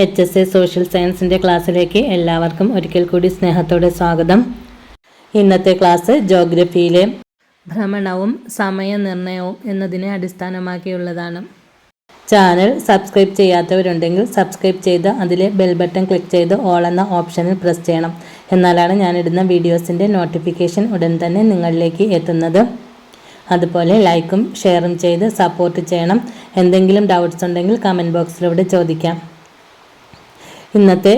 H S A social സയൻസിന്റെ ക്ലാസ്സിലേക്ക് എല്ലാവർക്കും ഒരിക്കൽ കൂടി സ്നേഹത്തോടെ സ്വാഗതം. ഇന്നത്തെ ക്ലാസ് ജോഗ്രഫിയിലെ ഭ്രമണവും സമയനിർണയവും എന്നതിനെ അടിസ്ഥാനമാക്കിയുള്ളതാണ്. ചാനൽ സബ്സ്ക്രൈബ് ചെയ്യാത്തവരുണ്ടെങ്കിൽ സബ്സ്ക്രൈബ് ചെയ്ത് അതിലെ ബെൽ ബട്ടൺ ക്ലിക്ക് ചെയ്ത് ഓൾ എന്ന ഓപ്ഷനിൽ പ്രസ് ചെയ്യണം. എന്നാലാണ് ഞാനിടുന്ന വീഡിയോസിന്റെ നോട്ടിഫിക്കേഷൻ ഉടൻ തന്നെ നിങ്ങളിലേക്ക് എത്തുന്നത്. അതുപോലെ ലൈക്കും ഷെയറും ചെയ്ത് സപ്പോർട്ട് ചെയ്യണം. എന്തെങ്കിലും ഡൗട്ട്സ് ഉണ്ടെങ്കിൽ കമന്റ് ബോക്സിലൂടെ ചോദിക്കാം. ഇന്നത്തെ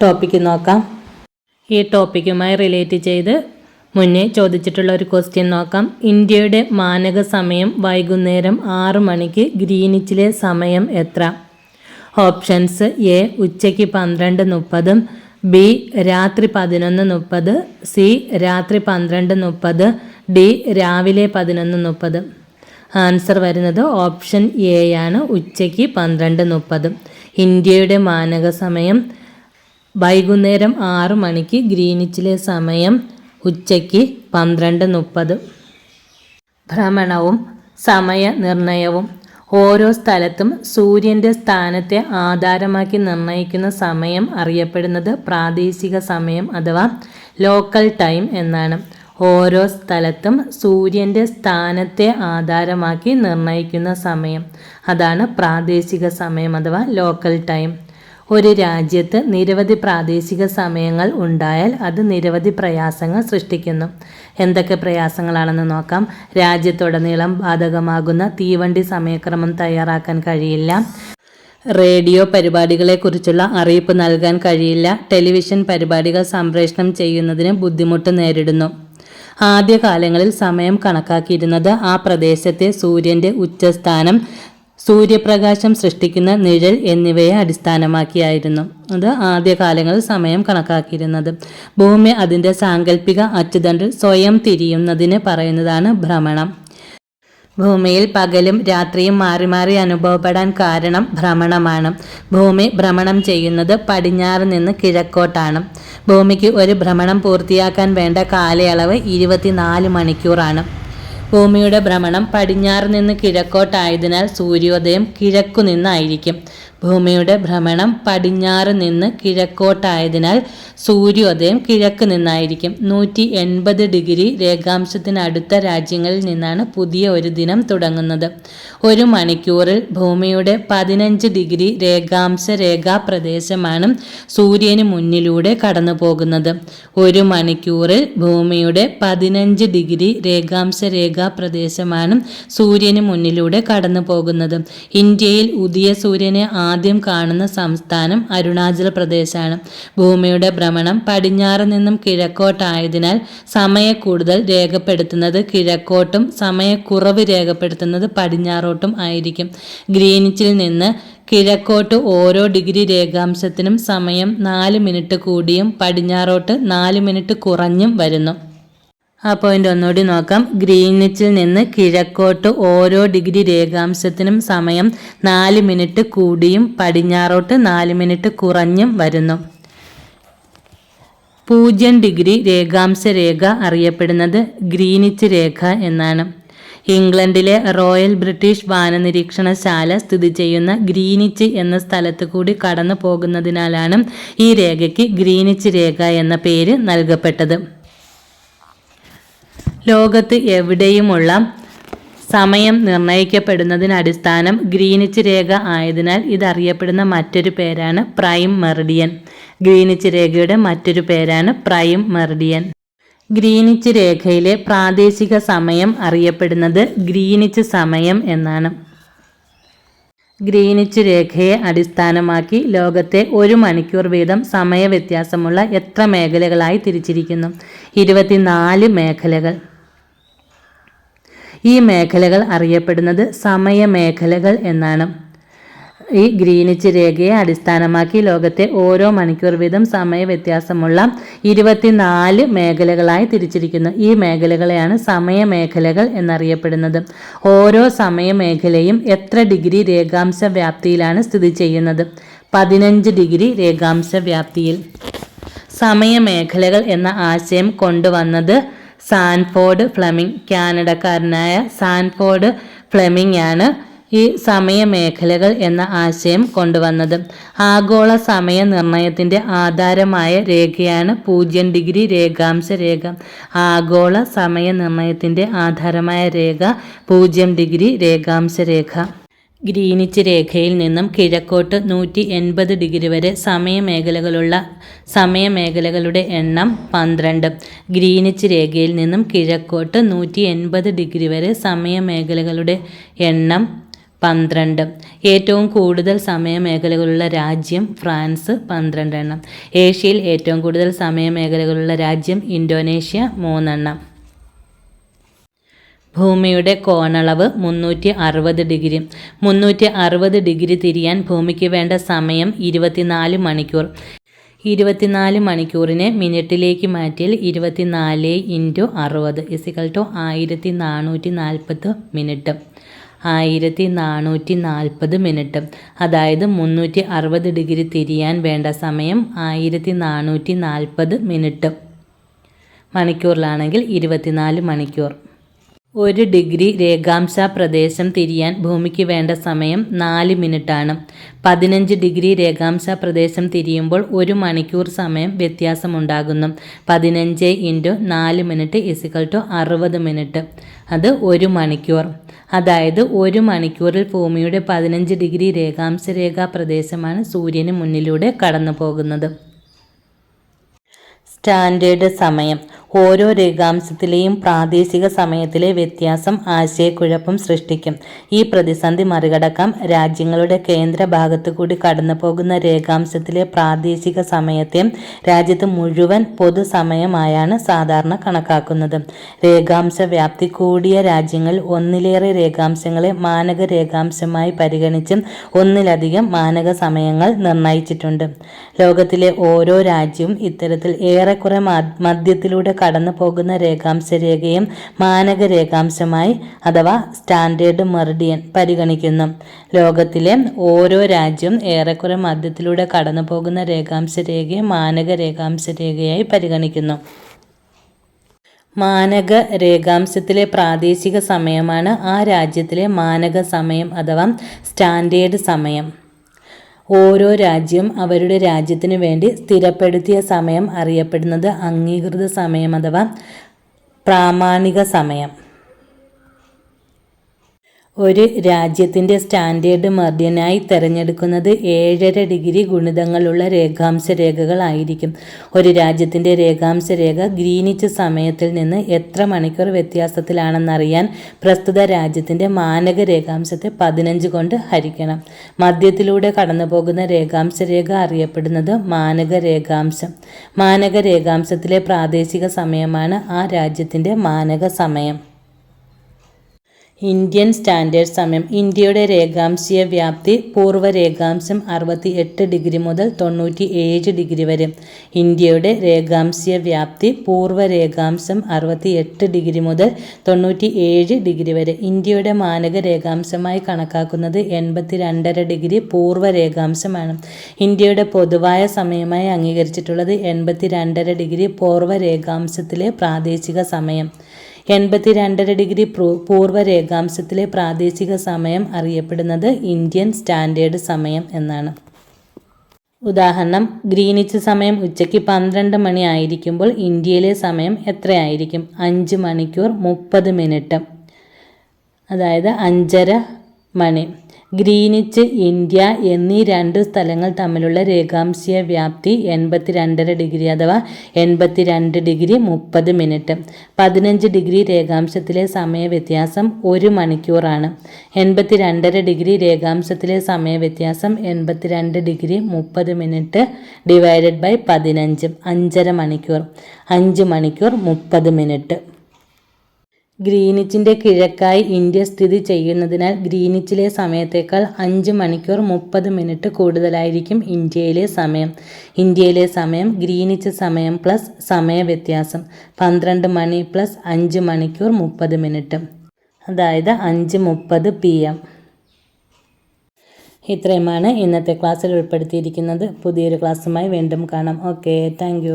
ടോപ്പിക്ക് നോക്കാം. ഈ ടോപ്പിക്കുമായി റിലേറ്റ് ചെയ്ത് മുന്നേ ചോദിച്ചിട്ടുള്ള ഒരു ക്വസ്റ്റ്യൻ നോക്കാം. ഇന്ത്യയുടെ മാനക സമയം വൈകുന്നേരം ആറ് മണിക്ക് ഗ്രീനിച്ചിലെ സമയം എത്ര? ഓപ്ഷൻസ് എ ഉച്ചയ്ക്ക് പന്ത്രണ്ട് മുപ്പതും ബി രാത്രി പതിനൊന്ന് മുപ്പത് സി രാത്രി പന്ത്രണ്ട് മുപ്പത് ഡി രാവിലെ പതിനൊന്ന് മുപ്പത്. ആൻസർ വരുന്നത് ഓപ്ഷൻ എ ആണ് ഉച്ചയ്ക്ക് പന്ത്രണ്ട് മുപ്പത്. ഇന്ത്യയുടെ മാനക സമയം വൈകുന്നേരം ആറ് മണിക്ക് ഗ്രീനിച്ചിലെ സമയം ഉച്ചയ്ക്ക് പന്ത്രണ്ട് മുപ്പത്. ഭ്രമണവും സമയനിർണയവും ഓരോ സ്ഥലത്തും സൂര്യന്റെ സ്ഥാനത്തെ ആധാരമാക്കി നിർണയിക്കുന്ന സമയം അറിയപ്പെടുന്നത് പ്രാദേശിക സമയം അഥവാ ലോക്കൽ ടൈം എന്നാണ്. ഓരോ സ്ഥലത്തും സൂര്യന്റെ സ്ഥാനത്തെ ആധാരമാക്കി നിർണയിക്കുന്ന സമയം. അതാണ് പ്രാദേശിക സമയം അഥവാ ലോക്കൽ ടൈം. ഒരു രാജ്യത്ത് നിരവധി പ്രാദേശിക സമയങ്ങൾ ഉണ്ടായാൽ അത് നിരവധി പ്രയാസങ്ങൾ സൃഷ്ടിക്കുന്നു. എന്തൊക്കെ പ്രയാസങ്ങളാണെന്ന് നോക്കാം. രാജ്യത്തുടനീളം ബാധകമാകുന്ന തീവണ്ടി സമയക്രമം തയ്യാറാക്കാൻ കഴിയില്ല. റേഡിയോ പരിപാടികളെക്കുറിച്ചുള്ള അറിയിപ്പ് നൽകാൻ കഴിയില്ല. ടെലിവിഷൻ പരിപാടികൾ സംപ്രേഷണം ചെയ്യുന്നതിന് ബുദ്ധിമുട്ട് നേരിടുന്നു. ആദ്യകാലങ്ങളിൽ സമയം കണക്കാക്കിയിരുന്നത് ആ പ്രദേശത്തെ സൂര്യന്റെ ഉച്ചസ്ഥാനം സൂര്യപ്രകാശം സൃഷ്ടിക്കുന്ന നിഴൽ എന്നിവയെ അടിസ്ഥാനമാക്കിയായിരുന്നു. അത് ആദ്യകാലങ്ങളിൽ സമയം കണക്കാക്കിയിരുന്നത്. ഭൂമി അതിന്റെ സാങ്കല്പിക അച്ചുതണ്ടിൽ സ്വയം തിരിയുന്നതിന് പറയുന്നതാണ് ഭ്രമണം. ഭൂമിയിൽ പകലും രാത്രിയും മാറി മാറി അനുഭവപ്പെടാൻ കാരണം ഭ്രമണമാണ്. ഭൂമി ഭ്രമണം ചെയ്യുന്നത് പടിഞ്ഞാറ് നിന്ന് കിഴക്കോട്ടാണ്. ഭൂമിക്ക് ഒരു ഭ്രമണം പൂർത്തിയാക്കാൻ വേണ്ട കാലയളവ് ഇരുപത്തിനാല് മണിക്കൂറാണ്. ഭൂമിയുടെ ഭ്രമണം പടിഞ്ഞാറ് നിന്ന് കിഴക്കോട്ടായതിനാൽ സൂര്യോദയം കിഴക്കു നിന്നായിരിക്കും ഭൂമിയുടെ ഭ്രമണം പടിഞ്ഞാറ് നിന്ന് കിഴക്കോട്ടായതിനാൽ സൂര്യോദയം കിഴക്ക് നിന്നായിരിക്കും. നൂറ്റി എൺപത് ഡിഗ്രി രേഖാംശത്തിനടുത്ത രാജ്യങ്ങളിൽ നിന്നാണ് പുതിയ ഒരു ദിനം തുടങ്ങുന്നത്. ഒരു മണിക്കൂറിൽ ഭൂമിയുടെ പതിനഞ്ച് ഡിഗ്രി രേഖാംശ രേഖാ പ്രദേശമാണ് സൂര്യന് മുന്നിലൂടെ കടന്നു പോകുന്നത് ഒരു മണിക്കൂറിൽ ഭൂമിയുടെ പതിനഞ്ച് ഡിഗ്രി രേഖാംശ രേഖാ പ്രദേശമാണ് സൂര്യന് മുന്നിലൂടെ കടന്നു പോകുന്നത് ഇന്ത്യയിൽ ഉദയ സൂര്യനെ ആദ്യം കാണുന്ന സംസ്ഥാനം അരുണാചൽ പ്രദേശാണ്. ഭൂമിയുടെ ഭ്രമണം പടിഞ്ഞാറ് നിന്നും കിഴക്കോട്ടായതിനാൽ സമയക്കൂടുതൽ രേഖപ്പെടുത്തുന്നത് കിഴക്കോട്ടും സമയക്കുറവ് രേഖപ്പെടുത്തുന്നത് പടിഞ്ഞാറോട്ടും ആയിരിക്കും. ഗ്രീനിച്ചിൽ നിന്ന് കിഴക്കോട്ട് ഓരോ ഡിഗ്രി രേഖാംശത്തിനും സമയം നാല് മിനിറ്റ് കൂടിയും പടിഞ്ഞാറോട്ട് നാല് മിനിറ്റ് കുറഞ്ഞും വരുന്നു. ആ പോയിന്റ് ഒന്നുകൂടി നോക്കാം. ഗ്രീനിച്ചിൽ നിന്ന് കിഴക്കോട്ട് ഓരോ ഡിഗ്രി രേഖാംശത്തിനും സമയം നാല് മിനിറ്റ് കൂടിയും പടിഞ്ഞാറോട്ട് നാല് മിനിറ്റ് കുറഞ്ഞും വരുന്നു. പൂജ്യം ഡിഗ്രി രേഖാംശ രേഖ അറിയപ്പെടുന്നത് ഗ്രീനിച്ച് രേഖ എന്നാണ്. ഇംഗ്ലണ്ടിലെ റോയൽ ബ്രിട്ടീഷ് വാനനിരീക്ഷണശാല സ്ഥിതി ചെയ്യുന്ന ഗ്രീനിച്ച് എന്ന സ്ഥലത്ത് കൂടി കടന്നു പോകുന്നതിനാലാണ് ഈ രേഖയ്ക്ക് ഗ്രീനിച്ച് രേഖ എന്ന പേര് നൽകപ്പെട്ടത്. ലോകത്ത് എവിടെയുമുള്ള സമയം നിർണയിക്കപ്പെടുന്നതിന് അടിസ്ഥാനം ഗ്രീനിച്ച് രേഖ ആയതിനാൽ ഇതറിയപ്പെടുന്ന മറ്റൊരു പേരാണ് പ്രൈം മെറിഡിയൻ. ഗ്രീനിച്ച് രേഖയുടെ മറ്റൊരു പേരാണ് പ്രൈം മെറിഡിയൻ. ഗ്രീനിച്ച് രേഖയിലെ പ്രാദേശിക സമയം അറിയപ്പെടുന്നത് ഗ്രീനിച്ച് സമയം എന്നാണ്. ഗ്രീനിച്ച് രേഖയെ അടിസ്ഥാനമാക്കി ലോകത്തെ ഒരു മണിക്കൂർ വീതം സമയവ്യത്യാസമുള്ള എത്ര മേഖലകളായി തിരിച്ചിരിക്കുന്നു? ഇരുപത്തിനാല് മേഖലകൾ. ഈ മേഖലകൾ അറിയപ്പെടുന്നത് സമയമേഖലകൾ എന്നാണ്. ഈ ഗ്രീനിച്ച് രേഖയെ അടിസ്ഥാനമാക്കി ലോകത്തെ ഓരോ മണിക്കൂർ വീതം സമയ വ്യത്യാസമുള്ള ഇരുപത്തിനാല് മേഖലകളായി തിരിച്ചിരിക്കുന്നു. ഈ മേഖലകളെയാണ് സമയമേഖലകൾ എന്നറിയപ്പെടുന്നത്. ഓരോ സമയമേഖലയും എത്ര ഡിഗ്രി രേഖാംശ വ്യാപ്തിയിലാണ് സ്ഥിതി ചെയ്യുന്നത്? പതിനഞ്ച് ഡിഗ്രി രേഖാംശ വ്യാപ്തിയിൽ. സമയമേഖലകൾ എന്ന ആശയം കൊണ്ടുവന്നത് സാൻഫോർഡ് ഫ്ലെമിംഗ്. കാനഡക്കാരനായ സാൻഫോർഡ് ഫ്ലെമിംഗ് ആണ് ഈ സമയമേഖലകൾ എന്ന ആശയം കൊണ്ടുവന്നത്. ആഗോള സമയ നിർണയത്തിന്റെ ആധാരമായ രേഖയാണ് പൂജ്യം ഡിഗ്രി രേഖാംശ രേഖ. ആഗോള സമയ നിർണയത്തിന്റെ ആധാരമായ രേഖ പൂജ്യം ഡിഗ്രി രേഖാംശ രേഖ. ഗ്രീനിച്ച് രേഖയിൽ നിന്നും കിഴക്കോട്ട് നൂറ്റി എൺപത് ഡിഗ്രി വരെ സമയമേഖലകളുള്ള സമയമേഖലകളുടെ എണ്ണം പന്ത്രണ്ട്. ഗ്രീനിച്ച് രേഖയിൽ നിന്നും കിഴക്കോട്ട് നൂറ്റി എൺപത് ഡിഗ്രി വരെ സമയമേഖലകളുടെ എണ്ണം പന്ത്രണ്ട്. ഏറ്റവും കൂടുതൽ സമയമേഖലകളുള്ള രാജ്യം ഫ്രാൻസ് പന്ത്രണ്ട് എണ്ണം ഏഷ്യയിൽ ഏറ്റവും കൂടുതൽ സമയമേഖലകളുള്ള രാജ്യം ഇന്തോനേഷ്യ മൂന്നെണ്ണം. ഭൂമിയുടെ കോണളവ് മുന്നൂറ്റി അറുപത് ഡിഗ്രി. മുന്നൂറ്റി അറുപത് ഡിഗ്രി തിരിയാൻ ഭൂമിക്ക് വേണ്ട സമയം ഇരുപത്തിനാല് മണിക്കൂർ. ഇരുപത്തിനാല് മണിക്കൂറിനെ മിനിറ്റിലേക്ക് മാറ്റിയാൽ ഇരുപത്തിനാല് ഇന്റു അറുപത് ഇസിക്കൽ ടു ആയിരത്തി നാനൂറ്റി നാൽപ്പത് മിനിറ്റ്. ആയിരത്തി നാനൂറ്റി നാൽപ്പത് മിനിറ്റ്. അതായത് മുന്നൂറ്റി അറുപത് ഡിഗ്രി തിരിയാൻ വേണ്ട സമയം ആയിരത്തി നാനൂറ്റി നാൽപ്പത് മിനിറ്റ്. മണിക്കൂറിലാണെങ്കിൽ ഇരുപത്തിനാല് മണിക്കൂർ. ഒരു ഡിഗ്രി രേഖാംശ പ്രദേശം തിരിയാൻ ഭൂമിക്ക് വേണ്ട സമയം നാല് മിനിറ്റാണ്. പതിനഞ്ച് ഡിഗ്രി രേഖാംശ പ്രദേശം തിരിയുമ്പോൾ ഒരു മണിക്കൂർ സമയം വ്യത്യാസമുണ്ടാകുന്നു. പതിനഞ്ച് ഇന്റു നാല് മിനിറ്റ് ഇസിക്കൽ ടു അറുപത് മിനിറ്റ്. അത് ഒരു മണിക്കൂർ. അതായത് ഒരു മണിക്കൂറിൽ ഭൂമിയുടെ പതിനഞ്ച് ഡിഗ്രി രേഖാംശ രേഖാ പ്രദേശമാണ് സൂര്യന് മുന്നിലൂടെ കടന്നു പോകുന്നത് സ്റ്റാൻഡേർഡ് സമയം. ഓരോ രേഖാംശത്തിലെയും പ്രാദേശിക സമയത്തിലെ വ്യത്യാസം ആശയക്കുഴപ്പം സൃഷ്ടിക്കും. ഈ പ്രതിസന്ധി മറികടക്കാം. രാജ്യങ്ങളുടെ കേന്ദ്ര ഭാഗത്തു കൂടി കടന്നു പോകുന്ന രേഖാംശത്തിലെ പ്രാദേശിക സമയത്തെ രാജ്യത്ത് മുഴുവൻ പൊതുസമയമായാണ് സാധാരണ കണക്കാക്കുന്നത്. രേഖാംശ വ്യാപ്തി കൂടിയ രാജ്യങ്ങൾ ഒന്നിലേറെ രേഖാംശങ്ങളെ മാനക രേഖാംശമായി പരിഗണിച്ച് ഒന്നിലധികം മാനക സമയങ്ങൾ നിർണയിച്ചിട്ടുണ്ട്. ലോകത്തിലെ ഓരോ രാജ്യവും ഇത്തരത്തിൽ ഏറെക്കുറെ മധ്യത്തിലൂടെ കടന്നു പോകുന്ന രേഖാംശ രേഖയും മാനക രേഖാംശമായി അഥവാ സ്റ്റാൻഡേർഡ് മെറിഡിയൻ പരിഗണിക്കുന്നു. ലോകത്തിലെ ഓരോ രാജ്യം ഏറെക്കുറെ മധ്യത്തിലൂടെ കടന്നു പോകുന്ന രേഖാംശ രേഖയെ മാനക രേഖാംശ രേഖയായി പരിഗണിക്കുന്നു. മാനക രേഖാംശത്തിലെ പ്രാദേശിക സമയമാണ് ആ രാജ്യത്തിലെ മാനക സമയം അഥവാ സ്റ്റാൻഡേർഡ് സമയം. ഓരോ രാജ്യം അവരുടെ രാജ്യത്തിന് വേണ്ടി സ്ഥിരപ്പെടുത്തിയ സമയം അറിയപ്പെടുന്നത് അംഗീകൃത സമയം അഥവാ പ്രാമാണിക സമയം. ഒരു രാജ്യത്തിന്റെ സ്റ്റാൻഡേർഡ് മർദ്യനായി തിരഞ്ഞെടുക്കുന്നത് ഏഴര ഡിഗ്രി ഗുണിതങ്ങളുള്ള രേഖാംശ രേഖകളായിരിക്കും ഒരു രാജ്യത്തിന്റെ രേഖാംശ രേഖ ഗ്രീനിച്ച് സമയത്തിൽ നിന്ന് എത്ര മണിക്കൂർ വ്യത്യാസത്തിലാണെന്നറിയാൻ പ്രസ്തുത രാജ്യത്തിന്റെ മാനക രേഖാംശത്തെ പതിനഞ്ച് കൊണ്ട് ഹരിക്കണം. മദ്യത്തിലൂടെ കടന്നു പോകുന്ന രേഖാംശ രേഖ അറിയപ്പെടുന്നത് മാനക രേഖാംശം. മാനക രേഖാംശത്തിലെ പ്രാദേശിക സമയമാണ് ആ രാജ്യത്തിന്റെ മാനക സമയം. ഇന്ത്യൻ സ്റ്റാൻഡേർഡ് സമയം ഇന്ത്യയുടെ രേഖാംശീയ വ്യാപ്തി പൂർവ രേഖാംശം അറുപത്തി എട്ട് ഡിഗ്രി മുതൽ തൊണ്ണൂറ്റി ഏഴ് ഡിഗ്രി വരെ. ഇന്ത്യയുടെ രേഖാംശീയ വ്യാപ്തി പൂർവ രേഖാംശം അറുപത്തി എട്ട് ഡിഗ്രി മുതൽ തൊണ്ണൂറ്റി ഏഴ് ഡിഗ്രി വരെ. ഇന്ത്യയുടെ മാനക രേഖാംശമായി കണക്കാക്കുന്നത് എൺപത്തി രണ്ടര ഡിഗ്രി പൂർവ രേഖാംശമാണ് ഇന്ത്യയുടെ പൊതുവായ സമയമായി അംഗീകരിച്ചിട്ടുള്ളത് എൺപത്തി രണ്ടര ഡിഗ്രി പൂർവ രേഖാംശത്തിലെ പ്രാദേശിക സമയം. എൺപത്തി രണ്ടര ഡിഗ്രി പൂർവ രേഖാംശത്തിലെ പ്രാദേശിക സമയം അറിയപ്പെടുന്നത് ഇന്ത്യൻ സ്റ്റാൻഡേർഡ് സമയം എന്നാണ്. ഉദാഹരണം ഗ്രീനിച്ച് സമയം ഉച്ചയ്ക്ക് പന്ത്രണ്ട് മണി ആയിരിക്കുമ്പോൾ ഇന്ത്യയിലെ സമയം എത്രയായിരിക്കും? അഞ്ച് മണിക്കൂർ മുപ്പത് മിനിറ്റ്. അതായത് അഞ്ചര മണി. ഗ്രീനിച്ച് ഇന്ത്യ എന്നീ രണ്ട് സ്ഥലങ്ങൾ തമ്മിലുള്ള രേഖാംശീയ വ്യാപ്തി എൺപത്തി രണ്ടര ഡിഗ്രി അഥവാ എൺപത്തി രണ്ട് ഡിഗ്രി മുപ്പത് മിനിറ്റ്. പതിനഞ്ച് ഡിഗ്രി രേഖാംശത്തിലെ സമയ വ്യത്യാസം ഒരു മണിക്കൂറാണ്. എൺപത്തി രണ്ടര ഡിഗ്രി രേഖാംശത്തിലെ സമയ വ്യത്യാസം എൺപത്തി രണ്ട് ഡിഗ്രി മുപ്പത് മിനിറ്റ് ഡിവൈഡഡ് ബൈ പതിനഞ്ച്. അഞ്ചര മണിക്കൂർ. അഞ്ച് മണിക്കൂർ മുപ്പത് മിനിറ്റ്. ഗ്രീനിച്ചിന്റെ കിഴക്കായി ഇന്ത്യ സ്ഥിതി ചെയ്യുന്നതിനാൽ ഗ്രീനിച്ചിലെ സമയത്തേക്കാൾ അഞ്ച് മണിക്കൂർ മുപ്പത് മിനിറ്റ് കൂടുതലായിരിക്കും ഇന്ത്യയിലെ സമയം. ഇന്ത്യയിലെ സമയം ഗ്രീനിച്ച് സമയം പ്ലസ് സമയ വ്യത്യാസം പന്ത്രണ്ട് മണി പ്ലസ് അഞ്ച് മണിക്കൂർ മുപ്പത് മിനിറ്റ്. അതായത് അഞ്ച് മുപ്പത് പി എം. ഇത്രയുമാണ് ഇന്നത്തെ ക്ലാസ്സിൽ ഉൾപ്പെടുത്തിയിരിക്കുന്നത്. പുതിയൊരു ക്ലാസ്സുമായി വീണ്ടും കാണാം. Okay thank